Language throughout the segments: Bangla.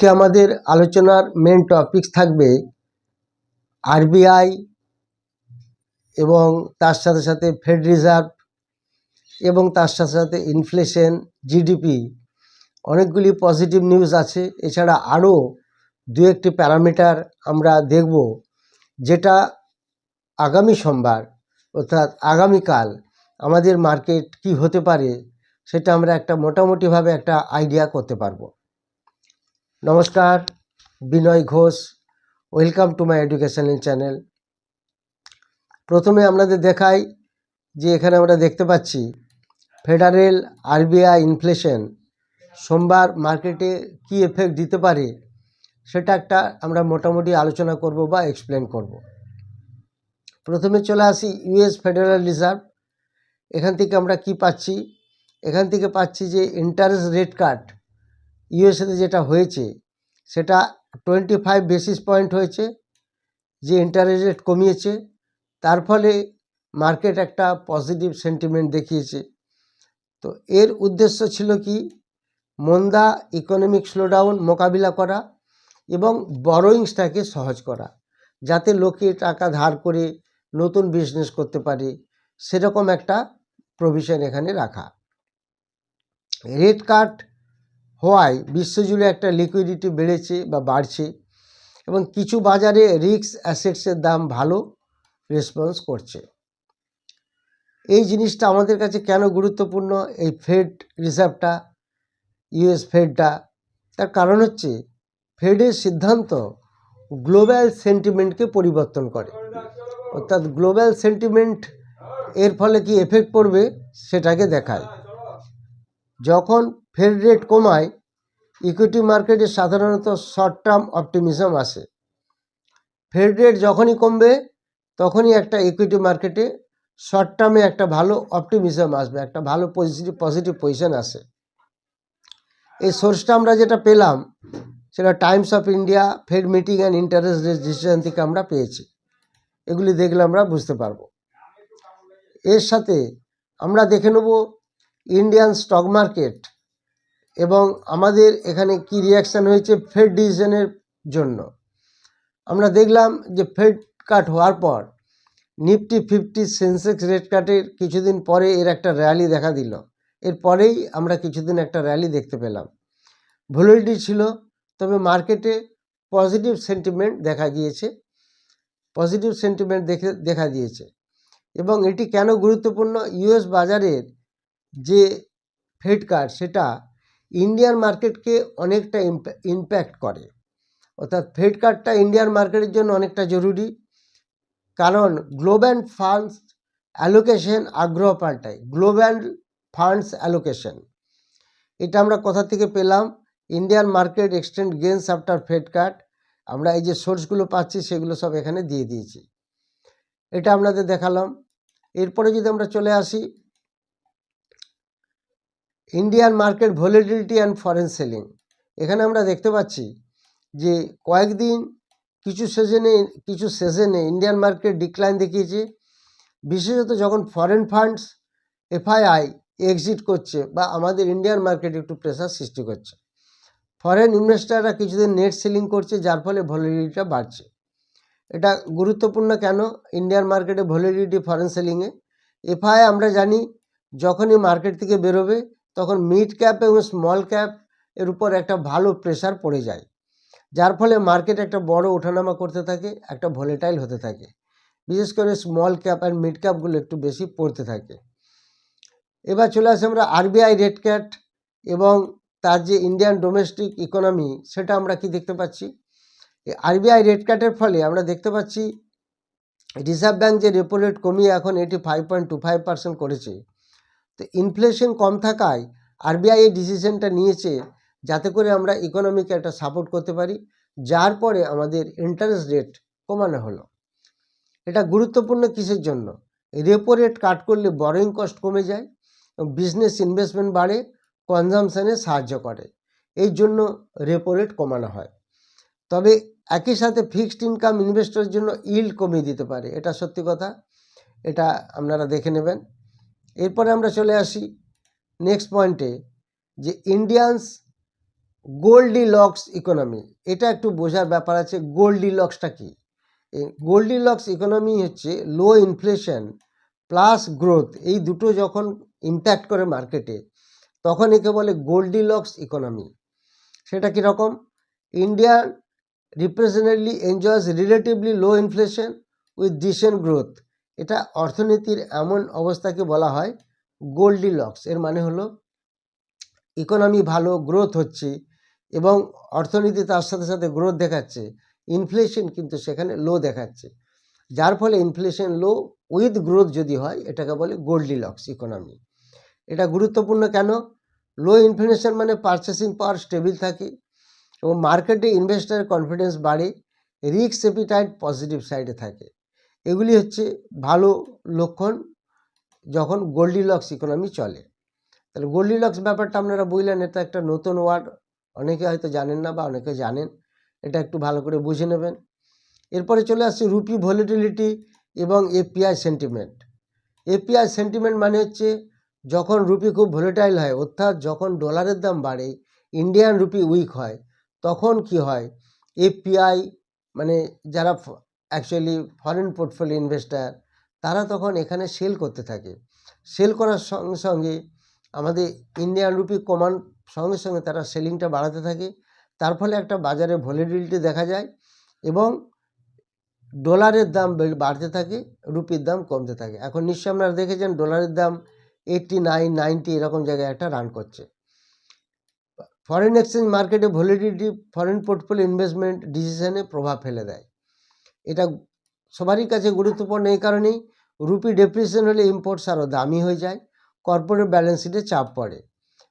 আজকে আমাদের আলোচনার মেন টপিকস থাকবে আরবিআই এবং তার সাথে সাথে ফেড রিজার্ভ এবং তার সাথে সাথে ইনফ্লেশন জিডিপি অনেকগুলি পজিটিভ নিউজ আছে। এছাড়া আরও দু একটি প্যারামিটার আমরা দেখব, যেটা আগামী সোমবার অর্থাৎ আগামীকাল আমাদের মার্কেট কি হতে পারে, সেটা আমরা একটা মোটামুটিভাবে একটা আইডিয়া করতে পারব। নমস্কার, Binoy Ghosh welcome to my educational channel প্রথমে আপনাদের দেখাই যে এখানে আমরা দেখতে পাচ্ছি ফেডারেল আরবিআই ইনফ্লেশন সোমবার মার্কেটে কি এফেক্ট দিতে পারে, সেটা একটা আমরা মোটামুটি আলোচনা করব বা এক্সপ্লেন করব। প্রথমে চলে আসি ইউএস ফেডারেল রিজার্ভ এখান থেকে আমরা কি পাচ্ছি? এখান থেকে পাচ্ছি যে ইন্টারেস্ট রেট কাট ইউএসএতে যেটা হয়েছে, সেটা টোয়েন্টি ফাইভ বেসিস পয়েন্ট হয়েছে, যে ইন্টারেস্ট রেট কমিয়েছে। তার ফলে মার্কেট একটা পজিটিভ সেন্টিমেন্ট দেখিয়েছে। তো এর উদ্দেশ্য ছিল কি? মন্দা ইকোনমিক স্লোডাউন মোকাবিলা করা এবং বরোয়িংসটাকে সহজ করা, যাতে লোকে টাকা ধার করে নতুন বিজনেস করতে পারে। সেরকম একটা প্রভিশন এখানে রাখা। রেট কাট হওয়ায় বিশ্বজুড়ে একটা লিকুইডিটি বেড়েছে বা বাড়ছে এবং কিছু বাজারে রিক্স অ্যাসেটসের দাম ভালো রেসপন্স করছে। এই জিনিসটা আমাদের কাছে কেন গুরুত্বপূর্ণ? এই ফেড রিজার্ভটা ইউএস ফেডটা তার কারণ হচ্ছে ফেডের সিদ্ধান্ত গ্লোবাল সেন্টিমেন্টকে পরিবর্তন করে। অর্থাৎ গ্লোবাল সেন্টিমেন্ট এর ফলে কি এফেক্ট পড়বে? সেটাকে দেখায়। যখন ফেড রেট কমায় ইকুইটি মার্কেটে সাধারণত শর্ট টার্ম অপটিমিজম আসে ফেড রেট যখনই কমবে, তখনই একটা ইকুইটি মার্কেটে শর্ট টার্মে একটা ভালো অপটিমিজম আসবে, একটা ভালো পজিটিভ পজিটিভ পজিশন আসে এই সোর্সটা আমরা যেটা পেলাম, সেটা Times of India Fed meeting and interest rate decision থেকে আমরা পেয়েছি। এগুলি দেখলে আমরা বুঝতে পারব। এর সাথে আমরা দেখে নেব ইন্ডিয়ান স্টক মার্কেট এবং আমাদের এখানে কি রিয়াকশান হয়েছে ফেড ডিসিশনের জন্য। আমরা দেখলাম যে ফেড কাট হওয়ার পর নিফটি ফিফটি সেন্সেক্স রেট কাটের কিছুদিন পরে এর একটা র্যালি দেখা দিল। এরপরেই আমরা কিছুদিন একটা র্যালি দেখতে পেলাম। ভলিডিটি ছিল, তবে মার্কেটে পজিটিভ সেন্টিমেন্ট দেখা গিয়েছে। পজিটিভ সেন্টিমেন্ট দেখে, দেখা দিয়েছে। এবং এটি কেন গুরুত্বপূর্ণ? ইউএস বাজারের যে ফেড কাট সেটা ইন্ডিয়ান মার্কেটকে অনেকটা ইম্প্যাক্ট করে। অর্থাৎ ফেড কার্ডটা ইন্ডিয়ান মার্কেটের জন্য অনেকটা জরুরি। কারণ গ্লোবাল ফান্ডস অ্যালোকেশন আগ্রহ পাল্টায়। গ্লোবাল ফান্ডস অ্যালোকেশন এটা আমরা কোথা থেকে পেলাম? Indian market extend gains after Fed cut আমরা এই যে সোর্সগুলো পাচ্ছি, সেগুলো সব এখানে দিয়ে দিয়েছি। এটা আপনাদের দেখালাম। এরপরে যদি আমরা চলে আসি Indian market volatility and foreign selling এখানে আমরা দেখতে পাচ্ছি যে কয়েকদিন কিছু সেজনে কিছু সেশনে ইন্ডিয়ান মার্কেট ডিক্লাইন দেখিয়েছে। বিশেষত যখন ফরেন ফান্ডস এফআইআই এক্সিট করছে বা আমাদের ইন্ডিয়ান মার্কেটে একটু প্রেশার সৃষ্টি করছে। ফরেন ইনভেস্টাররা কিছুদিন নেট সেলিং করছে, যার ফলে ভলিডিটিটা বাড়ছে। এটা গুরুত্বপূর্ণ কেন? ইন্ডিয়ান মার্কেটে ভলিডিটি ফরেন সেলিংয়ে এফআই আমরা জানি যখনই মার্কেট থেকে বেরোবে তখন মিড ক্যাপ এবং স্মল ক্যাপ এর উপর একটা ভালো প্রেশার পড়ে যায়। যার ফলে মার্কেট একটা বড় ওঠানামা করতে থাকে, একটা ভলেটাইল হতে থাকে। বিশেষ করে স্মল ক্যাপ অ্যান্ড মিড ক্যাপগুলো একটু বেশি পড়তে থাকে। এবার চলে আসে আমরা আরবিআই রেড ক্যাট এবং তার যে ইন্ডিয়ান ডোমেস্টিক ইকোনমি সেটা আমরা কি দেখতে পাচ্ছি? আরবিআই রেড কাটের ফলে আমরা দেখতে পাচ্ছি রিজার্ভ ব্যাঙ্ক যে রেপো রেট কমিয়ে এখন এটি five point two five percent করেছে তো ইনফ্লেশন কম থাকায় আরবিআই এই ডিসিশনটা নিয়েছে যাতে করে আমরা ইকোনমিকে একটা সাপোর্ট করতে পারি, যার পরে আমাদের ইন্টারেস্ট রেট কমানো হলো। এটা গুরুত্বপূর্ণ কিসের জন্য? রেপো রেট কাট করলে বরোয়িং কস্ট কমে যায় বিজনেস ইনভেস্টমেন্ট বাড়ে কনজামশানে সাহায্য করে। এই জন্য রেপো রেট কমানো হয়। তবে একই সাথে ফিক্সড ইনকাম ইনভেস্টরের জন্য ইল্ড কমিয়ে দিতে পারে, এটা সত্যি কথা। এটা আপনারা দেখে নেবেন। এরপরে আমরা চলে আসি নেক্সট পয়েন্টে যে ইন্ডিয়ানস গোল্ডি লক্স ইকোনমি এটা একটু বোঝার ব্যাপার আছে গোল্ডি লক্সটা কি? গোল্ডি লক্স ইকোনমি হচ্ছে লো ইনফ্লেশন প্লাস গ্রোথ এই দুটো যখন ইম্প্যাক্ট করে মার্কেটে তখন একে বলে গোল্ডি লক্স ইকোনমি সেটা কীরকম India reportedly enjoys relatively low inflation with decent growth এটা অর্থনীতির এমন অবস্থাকে বলা হয় গোল্ডি লক্স এর মানে হলো ইকোনমি ভালো গ্রোথ হচ্ছে এবং অর্থনীতি তার সাথে সাথে গ্রোথ দেখাচ্ছে ইনফ্লেশন কিন্তু সেখানে লো দেখাচ্ছে। যার ফলে ইনফ্লেশন লো উইথ গ্রোথ যদি হয়, এটাকে বলে গোল্ডি লক্স ইকোনমি এটা গুরুত্বপূর্ণ কেন? লো ইনফ্লেশন মানে পারচেসিং পাওয়ার স্টেবিল থাকে এবং মার্কেটে ইনভেস্টারের কনফিডেন্স বাড়ে রিক্স এপিটাইট পজিটিভ সাইডে থাকে। এগুলি হচ্ছে ভালো লক্ষণ যখন গোল্ডি লক্স ইকোনমি চলে। তাহলে গোল্ডি লক্স ব্যাপারটা আপনারা বুঝলেন, এটা একটা নতুন ওয়ার্ড। অনেকে হয়তো জানেন না বা অনেকে জানেন, এটা একটু ভালো করে বুঝে নেবেন। এরপরে চলে আসছে রুপি ভলিটিলিটি এবং এপিআই সেন্টিমেন্ট। এপিআই সেন্টিমেন্ট মানে হচ্ছে যখন রুপি খুব ভলিটাইল হয়, অর্থাৎ যখন ডলারের দাম বাড়ে, ইন্ডিয়ান রুপি উইক হয়, তখন কি হয়? এপিআই মানে যারা অ্যাকচুয়ালি ফরেন পোর্টফোলিও ইনভেস্টার তারা তখন এখানে সেল করতে থাকে। সেল করার সঙ্গে সঙ্গে আমাদের ইন্ডিয়ান রুপি কমান সঙ্গে সঙ্গে তারা সেলিংটা বাড়াতে থাকে। তার ফলে একটা বাজারে ভলিডিলিটি দেখা যায় এবং ডলারের দাম বাড়তে থাকে রুপির দাম কমতে থাকে। এখন নিশ্চয়ই আপনারা দেখেছেন ডলারের দাম এইটটি নাইন নাইনটি এরকম জায়গায় একটা রান করছে। ফরেন এক্সচেঞ্জ মার্কেটে ভলিডিটি ফরেন পোর্টফোলিও ইনভেস্টমেন্ট ডিসিশনে প্রভাব ফেলে দেয়। এটা সবারই কাছে গুরুত্বপূর্ণ এই কারণেই রুপি ডেপ্রিসিয়েশন হলে ইম্পোর্টস আরও দামি হয়ে যায় কর্পোরেট ব্যালেন্স শিটে চাপ পড়ে।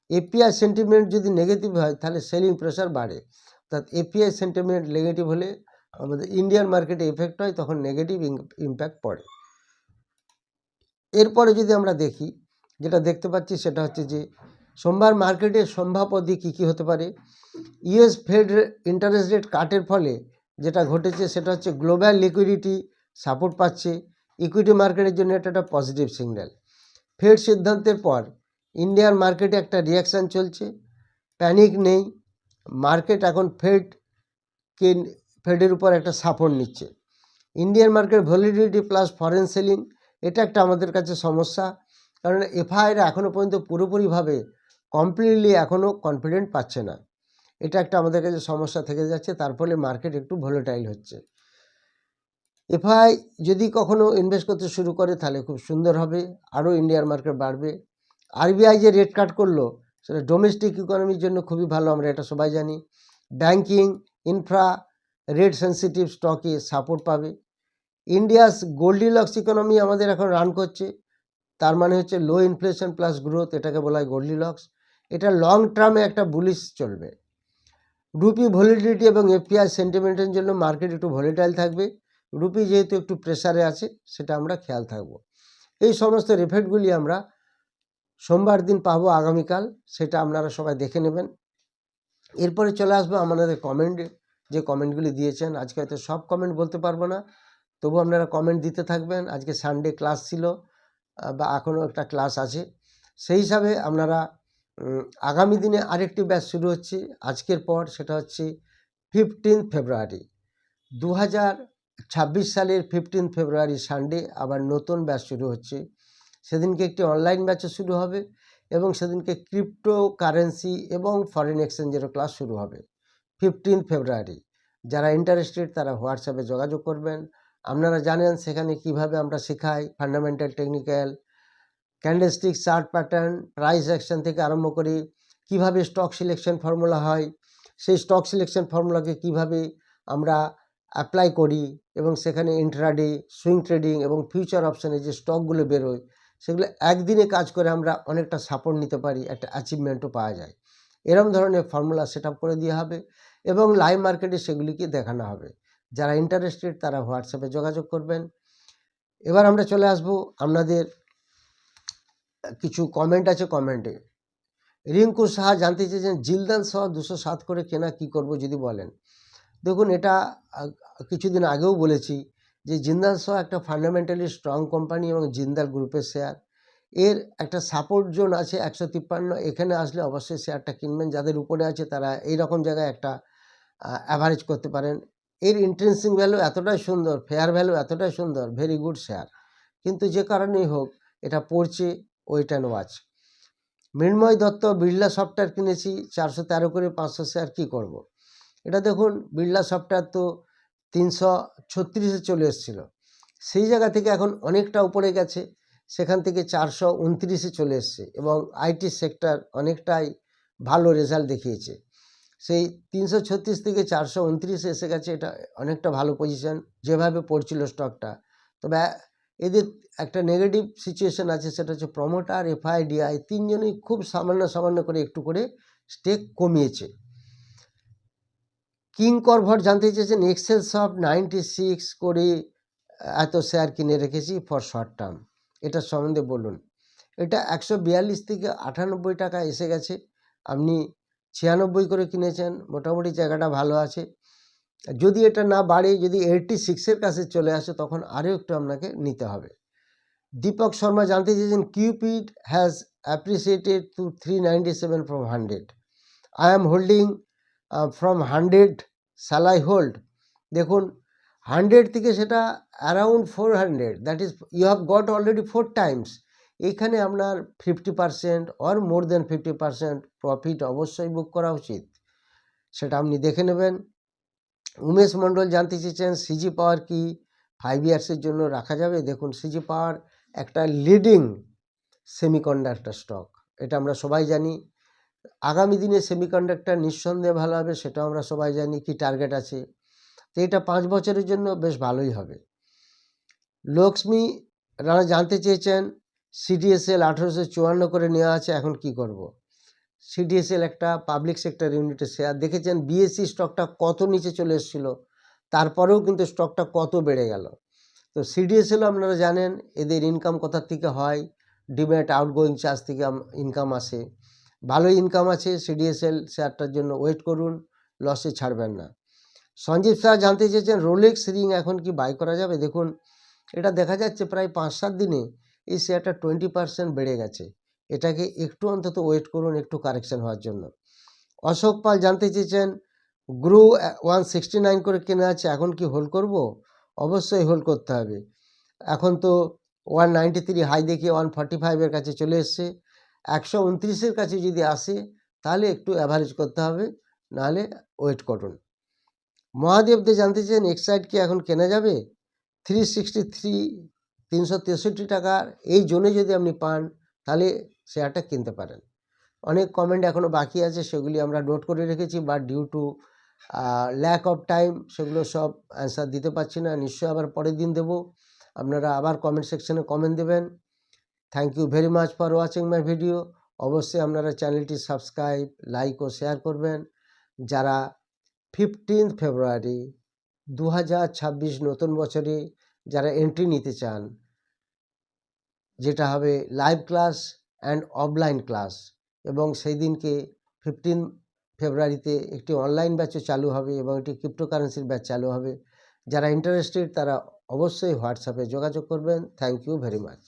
এপিআই সেন্টিমেন্ট যদি নেগেটিভ হয়, তাহলে সেলিং প্রেশার বাড়ে। অর্থাৎ এপিআই সেন্টিমেন্ট নেগেটিভ হলে আমাদের ইন্ডিয়ান মার্কেটে এফেক্ট হয়, তখন নেগেটিভ ইম্প্যাক্ট পড়ে। এরপরে যদি আমরা দেখি, যেটা দেখতে পাচ্ছি সেটা হচ্ছে যে, সোমবার মার্কেটে সম্ভাব্য দিক কী কী হতে পারে? ইউএস ফেড ইন্টারেস্ট রেট কাটের ফলে যেটা ঘটেছে সেটা হচ্ছে গ্লোবাল লিকুইডিটি সাপোর্ট পাচ্ছে ইকুইটি মার্কেটের জন্য এটা একটা পজিটিভ সিগন্যাল। ফেড সিদ্ধান্তের পর ইন্ডিয়ান মার্কেটে একটা রিয়াকশান চলছে, প্যানিক নেই, মার্কেট এখন ফেড কে ফেডের উপর একটা সাপোর্ট নিচ্ছে। Indian market volatility plus foreign selling, এটা একটা আমাদের কাছে সমস্যা, কারণ এফআইআর এখনও পর্যন্ত পুরোপুরিভাবে কমপ্লিটলি এখনও কনফিডেন্ট পাচ্ছে না। এটা একটা আমাদের কাছে সমস্যা থেকে যাচ্ছে, তার ফলে মার্কেট একটু ভোলেটাইল হচ্ছে। এফআই যদি কখনো ইনভেস্ট করতে শুরু করে, তাহলে খুব সুন্দর হবে, আরও ইন্ডিয়ার মার্কেট বাড়বে। আরবিআই যে রেট কাট করল, সেটা ডোমেস্টিক ইকোনমির জন্য খুবই ভালো, আমরা এটা সবাই জানি। ব্যাংকিং ইনফ্রা রেট সেন্সিটিভ স্টকে সাপোর্ট পাবে। ইন্ডিয়াস গোল্ডিলক্স ইকোনমি আমাদের এখন রান করছে, তার মানে হচ্ছে লো ইনফ্লেশন প্লাস গ্রোথ এটাকে বলা হয় গোল্ডিলক্স এটা লং টার্মে একটা বুলিশ চলবে। রুপি ভলিডিটি এবং এফপিআই সেন্টিমেন্টের জন্য মার্কেট একটু ভলিটাইল থাকবে। রুপি যেহেতু একটু প্রেসারে আছে, সেটা আমরা খেয়াল থাকব। এই সমস্ত রিফেক্টগুলি আমরা সোমবার দিন পাবো আগামীকাল, সেটা আপনারা সবাই দেখে নেবেন। এরপরে চলে আসব আমাদের কমেন্ট যে কমেন্টগুলি দিয়েছেন, আজকে হয়তো সব কমেন্ট বলতে পারব না, তবু আপনারা কমেন্ট দিতে থাকবেন। আজকে সানডে ক্লাস ছিল বা এখনও একটা ক্লাস আছে। সেই হিসাবে আপনারা আগামী দিনে আরেকটি ব্যাচ শুরু হচ্ছে। আজকের পর সেটা হচ্ছে ফিফটিন ফেব্রুয়ারি দু ছাব্বিশ সালের ফিফটিন ফেব্রুয়ারি সানডে আবার নতুন ব্যাচ শুরু হচ্ছে। সেদিনকে একটি অনলাইন ব্যাচও শুরু হবে এবং সেদিনকে ক্রিপ্টো কারেন্সি এবং ফরেন এক্সচেঞ্জেরও ক্লাস শুরু হবে। ফিফটিন ফেব্রুয়ারি যারা ইন্টারেস্টেড তারা হোয়াটসঅ্যাপে যোগাযোগ করবেন। আপনারা জানেন সেখানে কীভাবে আমরা শেখাই fundamental technical candlestick chart pattern price action থেকে আরম্ভ করে কীভাবে স্টক সিলেকশন ফর্মুলা হয়, সেই স্টক সিলেকশন ফর্মুলাকে কীভাবে আমরা অ্যাপ্লাই করি এবং সেখানে ইন্ট্রাডে সুইং ট্রেডিং এবং ফিউচার অপশানে যে স্টকগুলো বেরোয়, সেগুলো একদিনে কাজ করে আমরা অনেকটা সাপোর্ট নিতে পারি, একটা অ্যাচিভমেন্টও পাওয়া যায়। এরম ধরনের ফর্মুলা সেট করে দেওয়া হবে এবং লাইভ মার্কেটে সেগুলিকে দেখানো হবে। যারা ইন্টারেস্টেড তারা হোয়াটসঅ্যাপে যোগাযোগ করবেন। এবার আমরা চলে আসব আপনাদের কিছু কমেন্ট আছে কমেন্টে রিঙ্কু সাহা জানতে চেয়েছেন জিলদাল সহ দুশো সাত করে কেনা কি করব যদি বলেন? দেখুন, এটা কিছুদিন আগেও বলেছি যে জিন্দাল সহ একটা ফান্ডামেন্টালি স্ট্রং কোম্পানি এবং জিন্দাল গ্রুপের শেয়ার এর একটা সাপোর্ট জোন আছে একশো তিপ্পান্ন, এখানে আসলে অবশ্যই শেয়ারটা কিনবেন। যাদের উপরে আছে তারা এই রকম জায়গায় একটা অ্যাভারেজ করতে পারেন। এর ইন্ট্রেন্সিং ভ্যালু এতটাই সুন্দর ফেয়ার ভ্যালু এতটাই সুন্দর ভেরি গুড শেয়ার কিন্তু যে কারণেই হোক, এটা পড়ছে wait and watch Mrinmoy Dutta Birla software কিনেছি, চারশো তেরো করে পাঁচশো শেয়ার কী করব। এটা দেখুন, বিড়লা সফটওয়্যার তো তিনশো ছত্রিশে চলে এসেছিল। সেই জায়গা থেকে এখন অনেকটা উপরে গেছে, সেখান থেকে চারশো উনত্রিশে চলে এসছে এবং আইটি সেক্টর অনেকটাই ভালো রেজাল্ট দেখিয়েছে। সেই তিনশো ছত্রিশ থেকে চারশো উনত্রিশে এসে গেছে, এটা অনেকটা ভালো পজিশন, যেভাবে পড়ছিল স্টকটা তবে এদের একটা নেগেটিভ সিচুয়েশন আছে, সেটা হচ্ছে প্রমোটার এফআইডিআই তিনজনই খুব সামান্য সামান্য করে একটু করে স্টেক কমিয়েছে। কিং করভট জানতে চেয়েছেন এক্সেল সফট নাইনটি সিক্স করে এত শেয়ার কিনে রেখেছি ফর শর্ট টার্ম এটার সম্বন্ধে বলুন। এটা একশো বিয়াল্লিশ থেকে আটানব্বই টাকা এসে গেছে। আপনি ছিয়ানব্বই করে কিনেছেন, মোটামুটি জায়গাটা ভালো আছে। যদি এটা না বাড়ে, যদি এইটটি সিক্সের কাছে চলে আসে, তখন আরও একটু আপনাকে নিতে হবে। দীপক শর্মা জানতে চেয়েছেন Cupid has appreciated to three ninety seven from hundred I am holding from hundred স্যালাই hold দেখুন হান্ড্রেড থেকে সেটা around four hundred that is you have got already four times এখানে আপনার fifty percent or more than fifty percent profit অবশ্যই বুক করা উচিত। সেটা আপনি দেখে নেবেন। উমেশ মণ্ডল জানতে চেয়েছেন সিজি পাওয়ার কি? ফাইভ ইয়ার্সের জন্য রাখা যাবে? দেখুন সিজি পাওয়ার একটা লিডিং সেমিকন্ডাক্টর স্টক এটা আমরা সবাই জানি। আগামী দিনে সেমিকন্ডাক্টর নিঃসন্দেহে ভালো হবে, সেটাও আমরা সবাই জানি, কি টার্গেট আছে। তো এটা পাঁচ বছরের জন্য বেশ ভালোই হবে। লক্ষ্মী রানা জানতে চেয়েছেন সিডিএসএল আঠেরোশো চুয়ান্ন করে নেওয়া আছে, এখন কি করব। সিডিএসএল একটা পাবলিক সেক্টর ইউনিটের শেয়ার দেখেছেন বিএসসি স্টকটা কত নিচে চলে এসেছিল? তারপরেও কিন্তু স্টকটা কত বেড়ে গেল? তো সিডিএসএলও আপনারা জানেন, এদের ইনকাম কোথার থেকে হয়? ডিমেট আউটগোয়িং চার্জ থেকে ইনকাম আসে। ভালো ইনকাম আছে সিডিএসএল শেয়ারটার জন্য ওয়েট করুন লসে ছাড়বেন না। সঞ্জীব শাহ জানতে চেয়েছেন রোলেক্স রিং এখন কি বাই করা যাবে? দেখুন, এটা দেখা যাচ্ছে প্রায় পাঁচ সাত দিনে এই শেয়ারটা টোয়েন্টি পার্সেন্ট বেড়ে গেছে। এটাকে একটু অন্তত ওয়েট করুন, একটু কারেকশন হওয়ার জন্য। অশোক পাল জানতে চেয়েছেন গ্রু ওয়ান সিক্সটি নাইন করে কেনা আছে, এখন কি হোল্ড করব? অবশ্যই হোল্ড করতে হবে। এখন তো ওয়ান নাইনটি থ্রি হাই দেখিয়ে ওয়ান ফর্টি ফাইভের কাছে চলে এসছে। একশো উনত্রিশের কাছে যদি আসে, তাহলে একটু অ্যাভারেজ করতে হবে, নাহলে ওয়েট করুন। মহাদেবদে জানতে চান এক্সাইড কি এখন কেনা যাবে? থ্রি সিক্সটি থ্রি তিনশো তেষট্টি টাকার, এই জোনে যদি আপনি পান, তাহলে শেয়ারটা কিনতে পারেন। অনেক কমেন্ট এখনও বাকি আছে, সেগুলি আমরা নোট করে রেখেছি but due to lack of time সেগুলো সব অ্যান্সার দিতে পারছি না। নিশ্চয়ই আবার পরের দিন দেবো। আপনারা আবার কমেন্ট সেকশনে কমেন্ট দেবেন। Thank you very much for watching my video অবশ্যই আপনারা চ্যানেলটি সাবস্ক্রাইব লাইক ও শেয়ার করবেন। যারা ফিফটিন্থ ফেব্রুয়ারি দু হাজার ছাব্বিশ নতুন বছরে যারা এন্ট্রি নিতে চান, যেটা হবে live class and offline class. এবং সেই দিনকে ফিফটিন ফেব্রুয়ারিতে একটি অনলাইন ব্যাচও চালু হবে এবং একটি ক্রিপ্টোকারেন্সির ব্যাচ চালু হবে। যারা ইন্টারেস্টেড তারা অবশ্যই হোয়াটসঅ্যাপে যোগাযোগ করবেন। Thank you very much.